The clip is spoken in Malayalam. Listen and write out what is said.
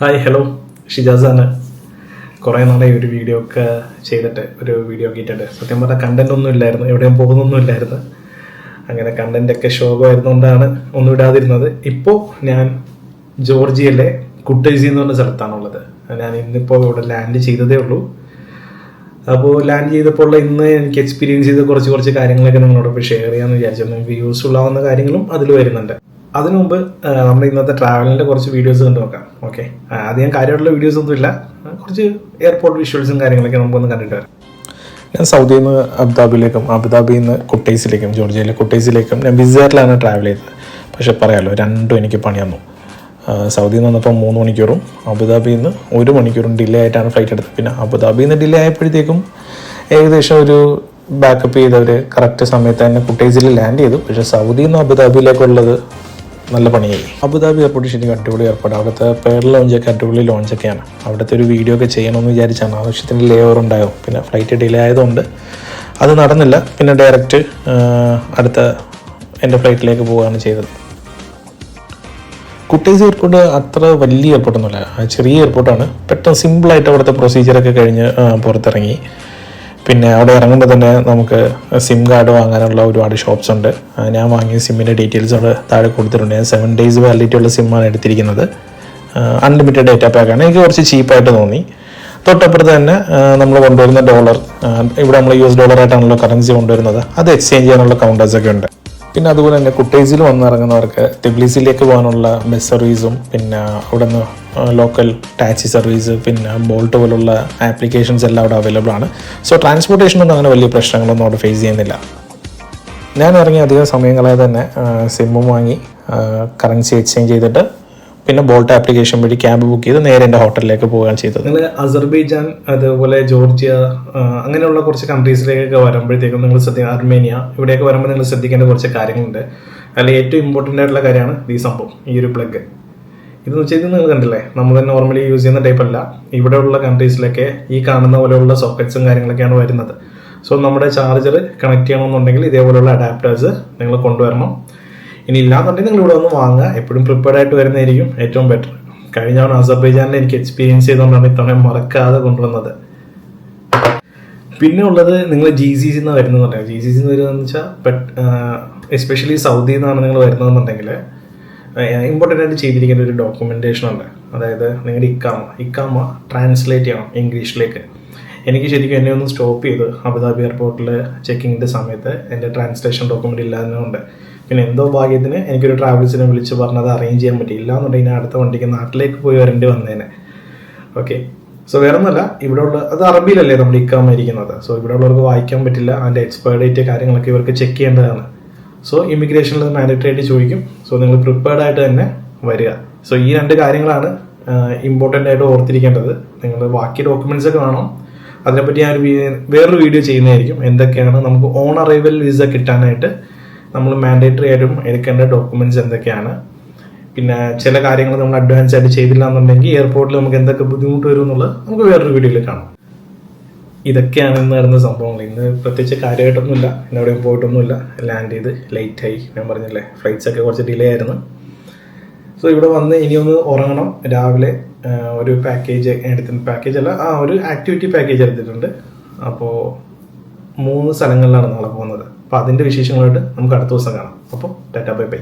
ഹായ് ഹലോ ഷിജാസാണ് കുറേ നാളെ ഒരു വീഡിയോ ഒക്കെ ചെയ്തിട്ട് ഒരു വീഡിയോ ഒക്കെ ഇട്ടിട്ട്. സത്യം പറഞ്ഞാൽ കണ്ടന്റ് ഒന്നും ഇല്ലായിരുന്നു. എവിടെയും പോകുന്നൊന്നും ഇല്ലായിരുന്നു. അങ്ങനെ കണ്ടന്റ് ഒക്കെ ശോകമായിരുന്നുകൊണ്ടാണ് ഒന്നും ഇടാതിരുന്നത്. ഇപ്പോൾ ഞാൻ ജോർജിയയിലെ കുട്ടൈസി എന്ന് പറഞ്ഞ സ്ഥലത്താണുള്ളത്. ഞാൻ ഇന്നിപ്പോൾ ഇവിടെ ലാൻഡ് ചെയ്തതേ ഉള്ളൂ. അപ്പോൾ ലാൻഡ് ചെയ്തപ്പോൾ ഉള്ള ഇന്ന് എനിക്ക് എക്സ്പീരിയൻസ് ചെയ്ത കുറച്ച് കുറച്ച് കാര്യങ്ങളൊക്കെ നിങ്ങളോടൊപ്പം ഷെയർ ചെയ്യാമെന്ന് വിചാരിച്ചു. നിങ്ങൾക്ക് യൂസ്ഫുൾ ആവുന്ന കാര്യങ്ങളും അതിൽ വരുന്നുണ്ട്. അതിനു മുമ്പ് നമ്മൾ ഇന്നത്തെ ട്രാവലിന്റെ കുറച്ച് വീഡിയോസ് കണ്ടു നോക്കാം. ഓക്കെ അധികം കാര്യമായിട്ടുള്ള വീഡിയോസ് ഒന്നും ഇല്ല. കുറച്ച് എയർപോർട്ട് വിഷ്വൽസും കാര്യങ്ങളൊക്കെ നമുക്കൊന്ന് കണ്ടിട്ട് വരാം. ഞാൻ സൗദിയിൽ നിന്ന് അബുദാബിയിലേക്കും അബുദാബിയിൽ നിന്ന് കുട്ടൈസിലേക്കും ജോർജിയയിലെ കുട്ടൈസിലേക്കും ഞാൻ വിസയറിലാണ് ട്രാവൽ ചെയ്തത്. പക്ഷെ പറയാമല്ലോ രണ്ടും എനിക്ക് പണി തന്നു സൗദിയിൽ നിന്ന് വന്നപ്പോൾ മൂന്ന് മണിക്കൂറും അബുദാബിയിൽ നിന്ന് ഒരു മണിക്കൂറും ഡിലേ ആയിട്ടാണ് ഫ്ലൈറ്റ് എടുത്തത്. പിന്നെ അബുദാബിയിൽ നിന്ന് ഡിലേ ആയപ്പോഴത്തേക്കും ഏകദേശം ഒരു ബാക്കപ്പ് ചെയ്തവർ കറക്റ്റ് സമയത്ത് തന്നെ കുട്ടേസിൽ ലാൻഡ് ചെയ്തു. പക്ഷേ സൗദിയിൽ നിന്ന് അബുദാബിയിലേക്കുള്ളത് നല്ല പണിയായി. അബുദാബി എയർപോർട്ട് ശരിക്കും അടിപൊളി എയർപോർട്ട് അവിടുത്തെ പേർ ലോഞ്ചൊക്കെ അടിപൊളി ലോഞ്ചൊക്കെയാണ് അവിടുത്തെ ഒരു വീഡിയോ ഒക്കെ ചെയ്യണമെന്ന് വിചാരിച്ചാണ്. ആവശ്യത്തിന് ലേ ഓവർ ഉണ്ടായോ? പിന്നെ ഫ്ലൈറ്റ് ഡിലേ ആയതുകൊണ്ട് അത് നടന്നില്ല. പിന്നെ ഡയറക്റ്റ് അടുത്ത എന്റെ ഫ്ലൈറ്റിലേക്ക് പോവുകയാണ് ചെയ്തത്. കുട്ടേസ് എയർപോർട്ട് അത്ര വലിയ എയർപോർട്ടൊന്നുമല്ല ചെറിയ എയർപോർട്ടാണ് പെട്ടെന്ന് സിമ്പിളായിട്ട് അവിടുത്തെ പ്രൊസീജിയറൊക്കെ കഴിഞ്ഞ് പുറത്തിറങ്ങി. പിന്നെ അവിടെ ഇറങ്ങുമ്പോൾ തന്നെ നമുക്ക് സിം കാർഡ് വാങ്ങാനുള്ള ഒരുപാട് ഷോപ്സ് ഉണ്ട്. ഞാൻ വാങ്ങിയ സിമ്മിന്റെ ഡീറ്റെയിൽസ് അവിടെ താഴെ കൊടുത്തിട്ടുണ്ട്. ഞാൻ സെവൻ ഡേയ്സ് ഉള്ള സിമ്മാണ് എടുത്തിരിക്കുന്നത്. അൺലിമിറ്റഡ് ഡേറ്റ പാക്കാണ് എനിക്ക് കുറച്ച് ചീപ്പായിട്ട് തോന്നി. തൊട്ടപ്പുറത്ത് തന്നെ നമ്മൾ കൊണ്ടുവരുന്ന ഡോളർ ഇവിടെ നമ്മൾ യു എസ് ഡോളറായിട്ടാണല്ലോ കറൻസി കൊണ്ടുവരുന്നത്. അത് എക്സ്ചേഞ്ച് ചെയ്യാനുള്ള കൗണ്ടേഴ്സൊക്കെ ഉണ്ട്. പിന്നെ അതുപോലെ തന്നെ കുട്ടേജിൽ വന്നിറങ്ങുന്നവർക്ക് തിബ്ലീസിലേക്ക് പോകാനുള്ള ബസ് സർവീസും പിന്നെ അവിടെ നിന്ന് ലോക്കൽ ടാക്സി സർവീസ് പിന്നെ ബോൾട്ട് പോലുള്ള ആപ്ലിക്കേഷൻസ് എല്ലാം അവിടെ അവൈലബിൾ ആണ്. സോ ട്രാൻസ്പോർട്ടേഷനൊന്നും അങ്ങനെ വലിയ പ്രശ്നങ്ങളൊന്നും അവിടെ ഫേസ് ചെയ്യുന്നില്ല. ഞാൻ ഇറങ്ങിയ അധികം സമയങ്ങളെ തന്നെ സിമ്മും വാങ്ങി കറൻസി എക്സ്ചേഞ്ച് ചെയ്തിട്ട് പിന്നെ ബോൾട്ട് ആപ്ലിക്കേഷൻ വഴി ക്യാമ്പ് ബുക്ക് ചെയ്ത് നേരെ എന്റെ ഹോട്ടലിലേക്ക് പോകാൻ ചെയ്തത്. നിങ്ങൾ അസർബൈജാൻ അതുപോലെ ജോർജിയ അങ്ങനെയുള്ള കുറച്ച് കൺട്രീസിലേക്കൊക്കെ വരുമ്പോഴത്തേക്കും നിങ്ങൾ ശ്രദ്ധിക്കുക അർമേനിയ ഇവിടെയൊക്കെ വരുമ്പോൾ നിങ്ങൾ ശ്രദ്ധിക്കേണ്ട കുറച്ച് കാര്യങ്ങളുണ്ട്. അതിൽ ഏറ്റവും ഇമ്പോർട്ടന്റ് ആയിട്ടുള്ള കാര്യമാണ് ഈ സംഭവം ഈ ഒരു പ്ലഗ് ഇതെന്ന് വെച്ചാൽ ഇത് നിങ്ങൾ കണ്ടില്ലേ? നമ്മൾ നോർമലി യൂസ് ചെയ്യുന്ന ടൈപ്പ് അല്ല. ഇവിടെയുള്ള കൺട്രീസിലൊക്കെ ഈ കാണുന്ന പോലെയുള്ള സോക്കറ്റ്സും കാര്യങ്ങളൊക്കെയാണ് വരുന്നത്. സോ നമ്മുടെ ചാർജർ കണക്ട് ചെയ്യണമെന്നുണ്ടെങ്കിൽ ഇതേപോലെയുള്ള അഡാപ്റ്റേഴ്സ് നിങ്ങൾ കൊണ്ടുവരണം. ഇനി ഇല്ലാന്നുണ്ടെങ്കിൽ നിങ്ങൾ ഇവിടെ ഒന്ന് വാങ്ങുക. എപ്പോഴും പ്രിപ്പയർഡ് ആയിട്ട് വരുന്നതായിരിക്കും ഏറ്റവും ബെറ്റർ കഴിഞ്ഞ തവണ അസർബൈജാനിൽ എനിക്ക് എക്സ്പീരിയൻസ് ചെയ്തുകൊണ്ടാണ് ഇത്തവണ മറക്കാതെ കൊണ്ടുവന്നത്. പിന്നെ ഉള്ളത് നിങ്ങൾ ജി സി സിന്ന് വരുന്നതെന്നുണ്ടെങ്കിൽ ജി സി സിന്ന് വരുന്നതെന്ന് വെച്ചാൽ എസ്പെഷ്യലി സൗദിയിൽ നിന്നാണ് നിങ്ങൾ വരുന്നതെന്നുണ്ടെങ്കിൽ ഇമ്പോർട്ടന്റ് ആയിട്ട് ചെയ്തിരിക്കേണ്ട ഒരു ഡോക്യുമെന്റേഷൻ ഉണ്ട്. അതായത് നിങ്ങളുടെ ഇക്കാമ ഇക്കാമ ട്രാൻസ്ലേറ്റ് ചെയ്യണം ഇംഗ്ലീഷിലേക്ക്. എനിക്ക് ശരിക്കും എന്നെ ഒന്ന് സ്റ്റോപ്പ് ചെയ്ത് അബുദാബി എയർപോർട്ടിൽ ചെക്കിങ്ങിന്റെ സമയത്ത് എന്റെ ട്രാൻസ്ലേഷൻ ഡോക്യുമെന്റ് ഇല്ലാത്തതുകൊണ്ട് പിന്നെ എന്തോ ഭാഗ്യത്തിന് എനിക്കൊരു ട്രാവൽസിനെ വിളിച്ച് പറഞ്ഞത് അറേഞ്ച് ചെയ്യാൻ പറ്റിയില്ല എന്നുണ്ടെങ്കിൽ ഞാൻ അടുത്ത വണ്ടിക്ക് നാട്ടിലേക്ക് പോയി വരേണ്ടി വന്നേനെ. ഓക്കെ സോ വേറെ ഒന്നല്ല ഇവിടെ ഉള്ള അത് അറബിയിലല്ലേ നമ്മൾ ഇക്കാമ ഇരിക്കുന്നത് സോ ഇവിടെ ഉള്ളവർക്ക് വായിക്കാൻ പറ്റില്ല അതിന്റെ എക്സ്പയർ ഡേറ്റ് കാര്യങ്ങളൊക്കെ ഇവർക്ക് ചെക്ക് ചെയ്യേണ്ടതാണ്. സോ ഇമിഗ്രേഷനിൽ മാൻഡേറ്ററി ആയിട്ട് ചോദിക്കും. സോ നിങ്ങൾ പ്രിപ്പയർഡ് ആയിട്ട് തന്നെ വരിക. സോ ഈ രണ്ട് കാര്യങ്ങളാണ് ഇമ്പോർട്ടന്റ് ആയിട്ട് ഓർത്തിരിക്കേണ്ടത്. നിങ്ങൾ ബാക്കി ഡോക്യുമെന്റ്സ് ഒക്കെ വേണം. അതിനെപ്പറ്റി ഞാൻ വേറൊരു വീഡിയോ ചെയ്യുന്നതായിരിക്കും. എന്തൊക്കെയാണ് നമുക്ക് ഓൺ അറൈവൽ വിസ കിട്ടാനായിട്ട് നമ്മൾ മാൻഡേറ്ററി ആയിട്ടും എടുക്കേണ്ട ഡോക്യുമെന്റ്സ് എന്തൊക്കെയാണ്? പിന്നെ ചില കാര്യങ്ങൾ നമ്മൾ അഡ്വാൻസ് ആയിട്ട് ചെയ്തില്ല എന്നുണ്ടെങ്കിൽ എയർപോർട്ടിൽ നമുക്ക് എന്തൊക്കെ ബുദ്ധിമുട്ട് വരും എന്നുള്ളത് നമുക്ക് വേറൊരു വീഡിയോയിൽ കാണാം. ഇതൊക്കെയാണ് ഇന്ന് നടന്ന സംഭവങ്ങൾ. ഇന്ന് പ്രത്യേകിച്ച് കാര്യമായിട്ടൊന്നുമില്ല. ഇന്ന് എവിടെയും പോയിട്ടൊന്നുമില്ല. ലാൻഡ് ചെയ്ത് ആയി. ഞാൻ പറഞ്ഞില്ലേ ഫ്ലൈറ്റ്സ് ഒക്കെ കുറച്ച് ഡിലേ ആയിരുന്നു. സോ ഇവിടെ വന്ന് ഇനിയൊന്ന് ഉറങ്ങണം. രാവിലെ ഒരു പാക്കേജ് എടുത്ത പാക്കേജ് അല്ല ആ ഒരു ആക്ടിവിറ്റി പാക്കേജ് എടുത്തിട്ടുണ്ട്. അപ്പോൾ മൂന്ന് സ്ഥലങ്ങളിലാണ് നാളെ പോകുന്നത്. അപ്പോൾ അതിന്റെ വിശേഷങ്ങളായിട്ട് നമുക്ക് അടുത്ത ദിവസം കാണാം. അപ്പോൾ ടാറ്റാ ബൈ ബൈ.